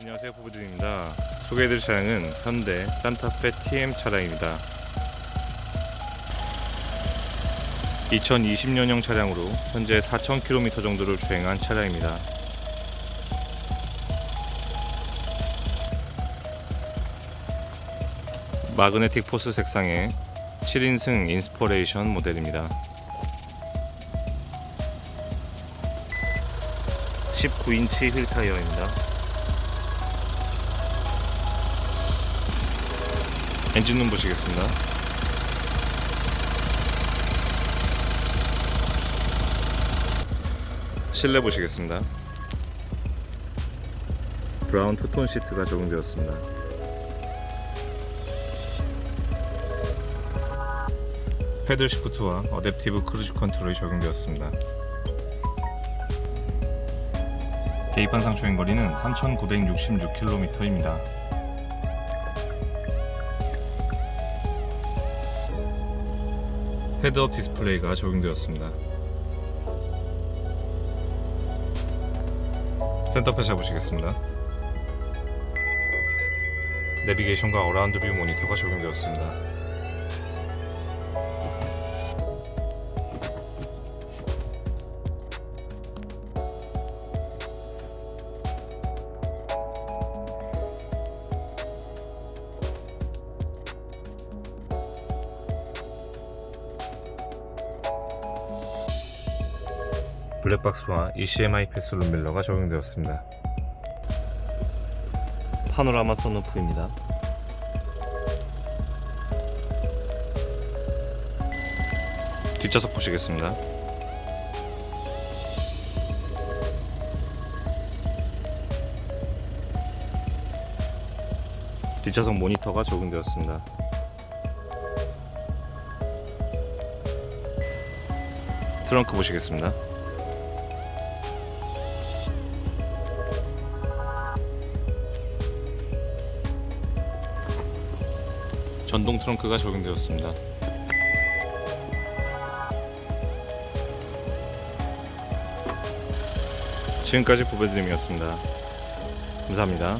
안녕하세요 부부들입니다. 소개해드릴 차량은 현대 산타페 TM 차량입니다. 2020년형 차량으로 현재 4,000km 정도를 주행한 차량입니다. 마그네틱 포스 색상의 7인승 인스퍼레이션 모델입니다. 19인치 휠 타이어입니다 엔진룸 보시겠습니다. 실내 보시겠습니다. 브라운 투톤 시트가 적용되었습니다. 패들 시프트와 어댑티브 크루즈 컨트롤이 적용되었습니다. 계기판상 주행 거리는 3,966km입니다. 헤드업 디스플레이가 적용되었습니다. 센터페 잡으시겠습니다. 내비게이션과 어라운드 뷰 모니터가 적용되었습니다. 블랙박스와 ECMI 패스 룸밀러가 적용되었습니다. 파노라마 선루프입니다. 뒷좌석 보시겠습니다. 뒷좌석 모니터가 적용되었습니다. 트렁크 보시겠습니다. 전동 트렁크가 적용되었습니다. 지금까지 보배드림이었습니다. 감사합니다.